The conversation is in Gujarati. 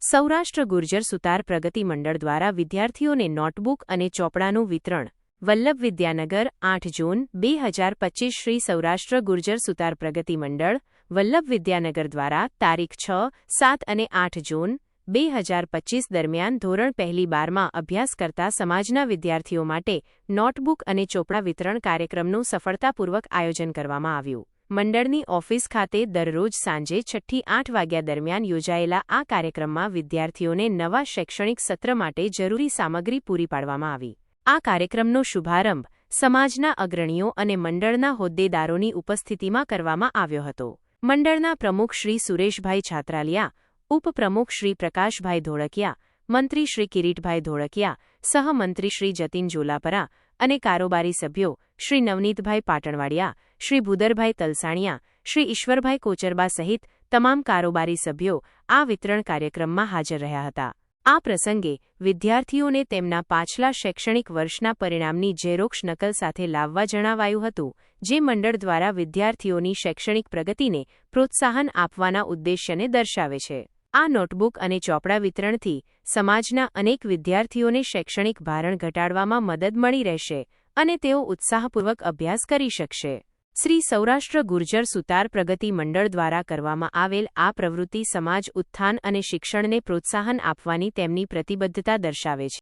સૌરાષ્ટ્ર ગુર્જર સુતાર પ્રગતિ મંડળ દ્વારા વિદ્યાર્થીઓને નોટબુક અને ચોપડાનું વિતરણ, વલ્લભ વિદ્યાનગર, આઠ જૂન, બે હજાર પચીસ શ્રી સૌરાષ્ટ્ર ગુર્જર સુતાર પ્રગતિ મંડળ, વલ્લભ વિદ્યાનગર દ્વારા તારીખ છ, સાત અને આઠ જૂન, બે હજાર પચીસ દરમિયાન ધોરણ પહેલી બારમાં અભ્યાસ કરતા સમાજના વિદ્યાર્થીઓ માટે નોટબુક અને ચોપડા વિતરણ કાર્યક્રમનું સફળતાપૂર્વક આયોજન કરવામાં આવ્યું. મંડળની ઓફિસ ખાતે દરરોજ સાંજે છઠ્ઠી આઠ વાગ્યા દરમિયાન યોજાયેલા આ કાર્યક્રમમાં વિદ્યાર્થીઓને નવા શૈક્ષણિક સત્ર માટે જરૂરી સામગ્રી પૂરી પાડવામાં આવી. આ કાર્યક્રમનો શુભારંભ સમાજના અગ્રણીઓ અને મંડળના હોદ્દેદારોની ઉપસ્થિતિમાં કરવામાં આવ્યો હતો. મંડળના પ્રમુખ શ્રી સુરેશભાઈ છાત્રાલિયા, ઉપપ્રમુખ શ્રી પ્રકાશભાઈ ધોળકિયા મંત્રી શ્રી કિરીટભાઈ ધોળકિયા, સહમંત્રી શ્રી જતીન જોલાપરા અને કારોબારી સભ્યો શ્રી નવનીતભાઈ પાટણવાડિયા, શ્રી ભૂદરભાઈ તલસાણિયા, શ્રી ઈશ્વરભાઈ કોચરબા સહિત તમામ કારોબારી સભ્યો આ વિતરણ કાર્યક્રમમાં હાજર રહ્યા હતા. આ પ્રસંગે વિદ્યાર્થીઓને તેમના પાછલા શૈક્ષણિક વર્ષના પરિણામની ઝેરોક્ષ નકલ સાથે લાવવા જણાવાયું હતું, જે મંડળ દ્વારા વિદ્યાર્થીઓની શૈક્ષણિક પ્રગતિને પ્રોત્સાહન આપવાના ઉદ્દેશ્યને દર્શાવે છે. આ નોટબુક અને ચોપડા વિતરણથી સમાજના અનેક વિદ્યાર્થીઓને શૈક્ષણિક ભારણ ઘટાડવામાં મદદ મળી રહેશે અને તેઓ ઉત્સાહપૂર્વક અભ્યાસ કરી શકશે. શ્રી સૌરાષ્ટ્ર ગુર્જર સુતાર પ્રગતિ મંડળ દ્વારા કરવામાં આવેલ આ પ્રવૃત્તિ સમાજ ઉત્થાન અને શિક્ષણને પ્રોત્સાહન આપવાની તેમની પ્રતિબદ્ધતા દર્શાવે છે.